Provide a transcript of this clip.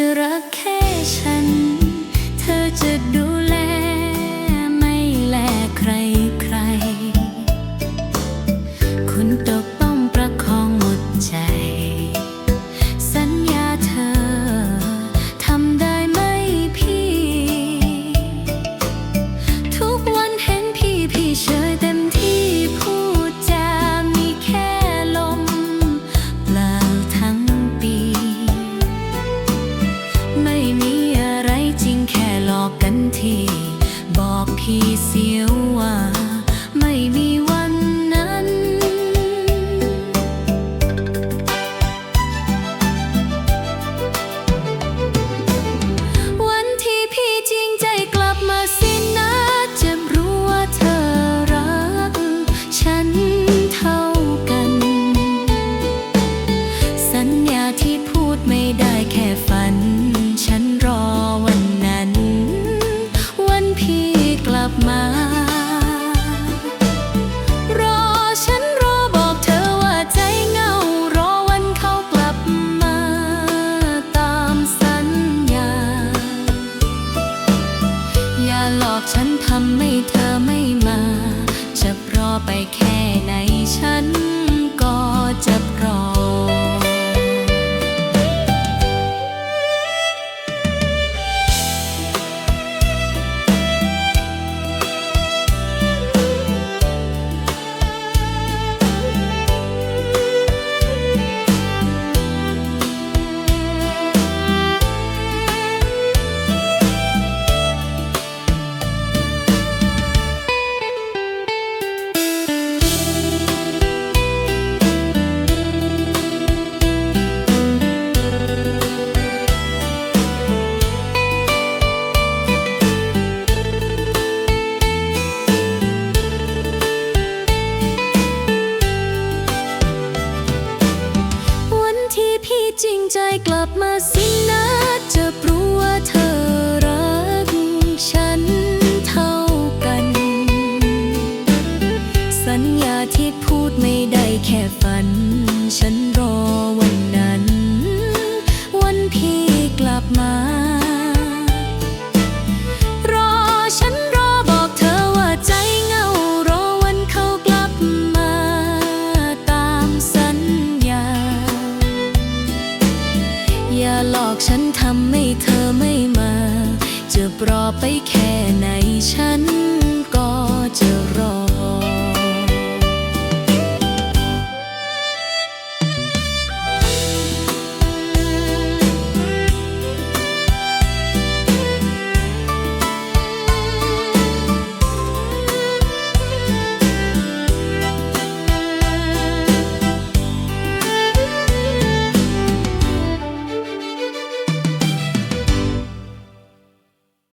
จะรักแค่ฉัน ฉันทำให้เธอไม่มา จะรอไปแค่ไหนฉันก็จะรอ กลับมาสินะจะรู้ว่าเธอรักฉันเท่ากัน สัญญาที่พูดไม่ได้แค่ฝัน ฉัน รอไปแค่ไหนฉันก็จะรอ